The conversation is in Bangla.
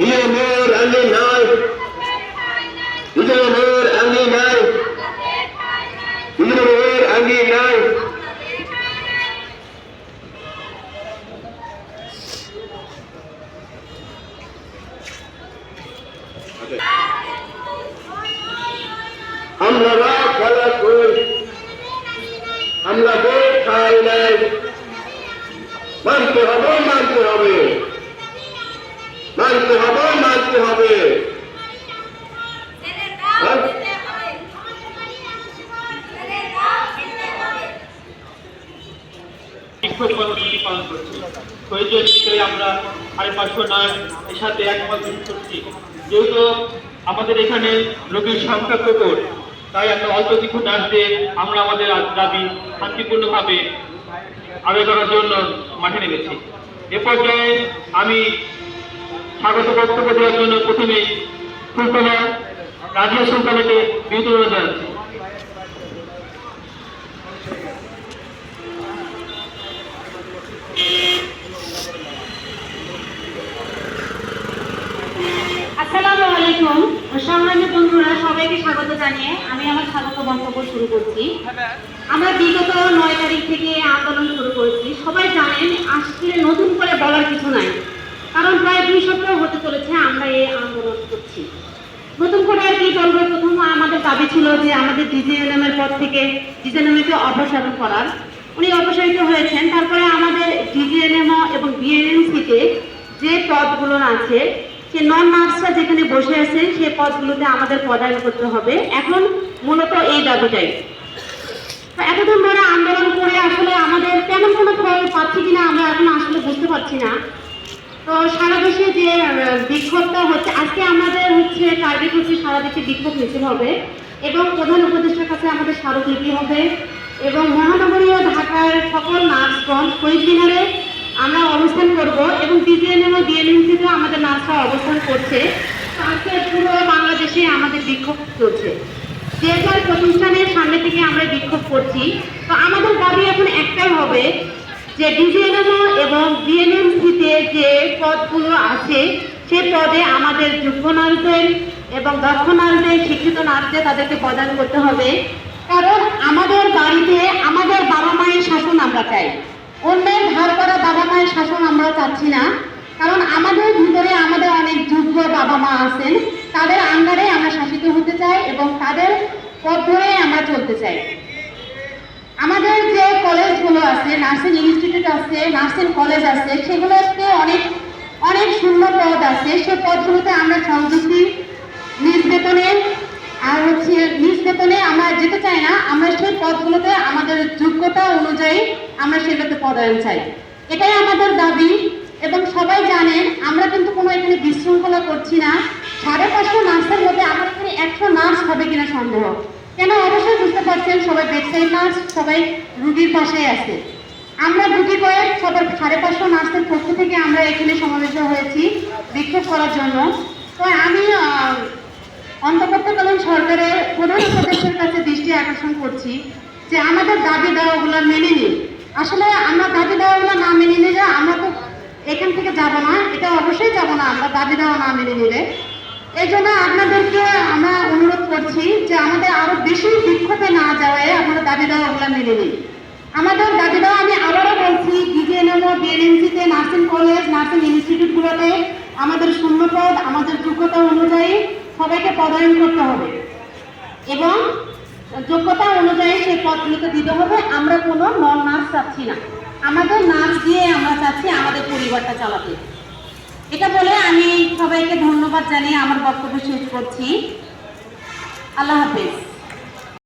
ইয়েমের আঙ্গি নাই ইয়েমের আঙ্গি নাই ইয়েমের আঙ্গি নাই আমরা রাত খেলা করি আমরা ভোট খাই নাই মানতে হবে মানতে হবে। মানতে হবে মানতে হবে। পালন করছি। প্রয়োজন বিষয়ে আমরা সাড়ে পাঁচশো নার্স এর সাথে একমত করছি। যেহেতু আমাদের এখানে রোগীর সংখ্যা প্রকট তাই আমরা অল্প কিছু নার্স দিয়ে আমরা আমাদের দাবি শান্তিপূর্ণভাবে করার জন্য মাঠে নেমেছি। এ পর্যায়ে আমি স্বাগত বক্তব্য দেওয়ার জন্য প্রথমে সুলতানা, রাজিয়া সুলতানাকে বিদ্যুৎ জানাচ্ছি। সম্মানিত বন্ধুরা, সবাইকে স্বাগত জানিয়ে আমি আমার স্বাগত বক্তব্য শুরু করছি। আমরা বিগত নয় তারিখ থেকে আন্দোলন শুরু করেছি। সবাই জানেন, আজকে নতুন করে বলার কিছু নাই। কারণ প্রায় দুই সপ্তাহ হতে চলেছে আমরা এই আন্দোলন করছি। নতুন করে আর কি বলব? প্রথম আমাদের দাবি ছিল যে আমাদের ডিজিএনএম এর পদ থেকে ডিজিএনএমকে অপসারণ করার। উনি অপসারিত হয়েছেন। তারপরে আমাদের ডিজিএনএম এবং বিএনএমসিতে যে পদগুলো আছে সে নন নার্সরা যেখানে বসে আছেন সেই পদগুলোতে আমাদের পদায়ন করতে হবে। এখন মূলত এই দাবিটাই। এতদিন ধরে আন্দোলন করে আসলে আমাদের তেমন কোনো ফল পাচ্ছি কিনা আমরা এখন আসলে বুঝতে পারছি না। তো সারা দেশে যে বিক্ষোভটা হচ্ছে, আজকে আমাদের হচ্ছে টার্গেট হচ্ছে সারা দেশে বিক্ষোভ মিছিল হবে এবং প্রধান উপদেষ্টার কাছে আমাদের স্মারকলিপি হবে এবং মহানগরীয় ঢাকার সকল নার্সগণ শহীদ মিনারে আমরা অবস্থান করব এবং ডিজিএনএম ও ডিএনএমসিতে আমাদের নার্সরা অবস্থান করছে। আজকে পুরো বাংলাদেশে আমাদের বিক্ষোভ চলছে। যে যার প্রতিষ্ঠানের সামনে থেকে আমরা বিক্ষোভ করছি, তো আমাদের দাবি এখন একটাই হবে যে ডিজিএনএমও এবং ডিএনএমসিতে যে পদগুলো আছে সে পদে আমাদের যোগ্য নার্সদের এবং দক্ষ নার্সদের শিক্ষিত নার্সদের তাদেরকে প্রদান করতে হবে। কারণ আমাদের বাড়িতে আমাদের বাবা মায়ের শাসন আমরা চাই। অন্যের ধার করা বাবা মায়ের শাসন আমরা চাচ্ছি না। কারণ আমাদের ভিতরে আমাদের অনেক যোগ্য বাবা মা আছেন, তাদের আন্ডারে আমরা শাসিত হতে চাই এবং তাদের পথ আমরা চলতে চাই। আমাদের যে কলেজগুলো আছে, নার্সিং ইনস্টিটিউট আছে, নার্সিং কলেজ আছে, সেগুলোতে অনেক অনেক শূন্য পদ আছে। সে পদগুলোতে আমরা সংযুক্তি নিজ বেতনে আর হচ্ছে নিজ বেতনে আমরা যেতে চাই না, আমরা সেই পদগুলোতে আমাদের যোগ্যতা অনুযায়ী আমরা সেগুলোতে পদায়ন চাই। এটাই আমাদের দাবি এবং সবাই জানেন আমরা কিন্তু কোনো এখানে বিশৃঙ্খলা করছি না। সাড়ে পাঁচশো নার্সের মধ্যে আমার এখানে একশো নার্স হবে কিনা সন্দেহ। কেন? অবশ্যই বুঝতে পারছেন, সবাই বেডসাইড নার্স, সবাই রুগীর পাশেই আছে। আমরা দুটি কয়েক সবার সাড়ে পাঁচশো নার্সের পক্ষ থেকে আমরা এখানে সমাবেশ হয়েছি, বিক্ষোভ করার জন্য। তো আমি সরকারের প্রধান উপদেষ্টার কাছে দৃষ্টি আকর্ষণ করছি যে আমাদের দাবি দেওয়াগুলো মেনে নিন। আসলে আমরা দাবি দেওয়াগুলো না মেনে নিলে আমরা তো এখান থেকে যাব না, এটা অবশ্যই যাব না, আমরা দাবি দেওয়া না মেনে নিলে। এই জন্য আপনাদেরকে আমরা অনুরোধ করছি যে আমাদের আরও বেশি বিক্ষোভে না যাওয়ায় আপনারা দাবি দেওয়াগুলো মেনে নিন আমাদের দাবি দেওয়া আমি আবারও বলছি ডিজিএনএম ও বিএনএমসিতে নার্সিং কলেজ, নার্সিং ইনস্টিটিউটগুলোতে আমাদের শূন্যপদ, আমাদের যোগ্যতা অনুযায়ী সবাইকে পদায়ন করতে হবে। এবং যোগ্যতা অনুযায়ী সেই পদগুলোকে দিতে হবে। আমরা কোনো নন নার্স চাচ্ছি না। আমাদের নার্স দিয়ে আমরা চাচ্ছি আমাদের পরিবারটা চালাতে। এটা বলে আমি সবাইকে ধন্যবাদ জানিয়ে আমার বক্তব্য শেষ করছি। আল্লাহ হাফেজ।